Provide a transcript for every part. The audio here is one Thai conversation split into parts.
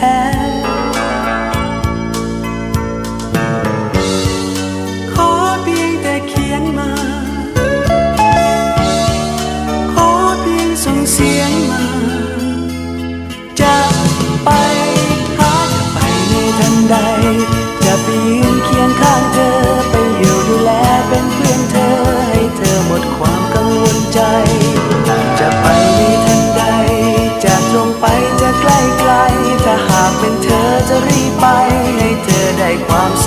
แ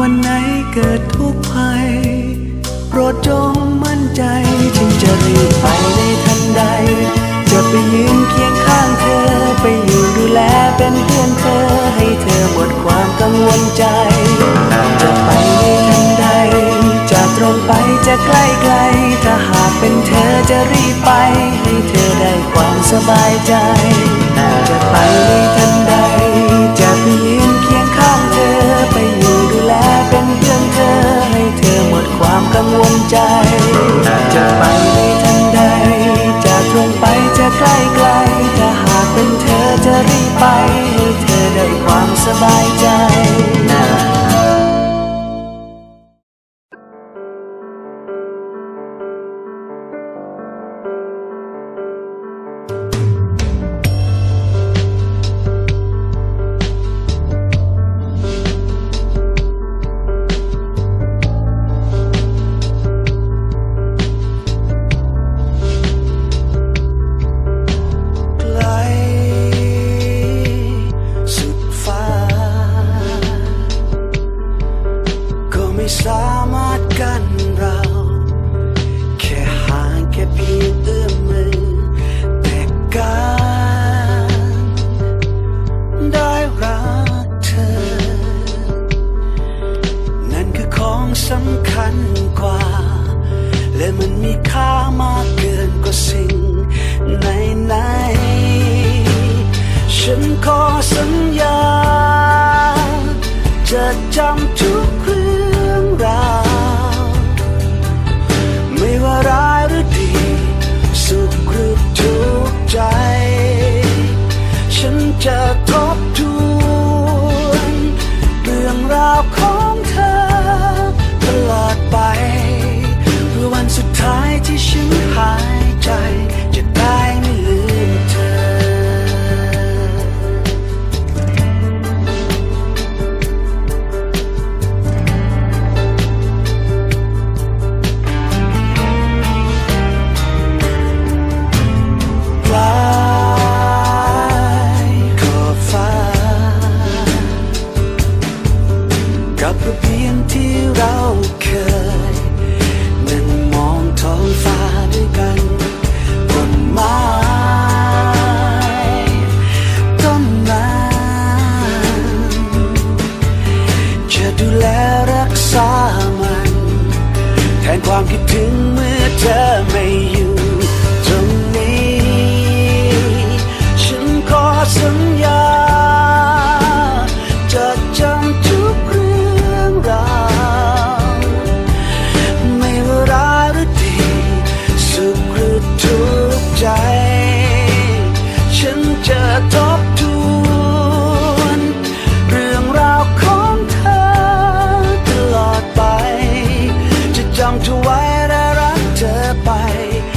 วันไหนเกิดทุกข์ภัย โปรดจงมั่นใจจึงจะรีบไปในทันใด จะไปยืนเคียงข้างเธอ ไปอยู่ดูแลเป็นเพื่อนเธอ ให้เธอหมดความกังวลใจ จะไปในทันใด จะตรงไปจะใกล้ไกล ถ้าหากเป็นเธอจะรีบไป ให้เธอได้ความสบายใจ จะไปในทันใด ใจจะไปในทันใด จะตรงไปจะใกล้ไกลถ้าหากเป็นเธอจะรีบไปให้เธอได้ความสบาย ฉันขอสัญญา จะจำทุกเรื่อง ดูแลรักษามัน แทนความคิดถึงเมื่อเธอไม่อยู่ away.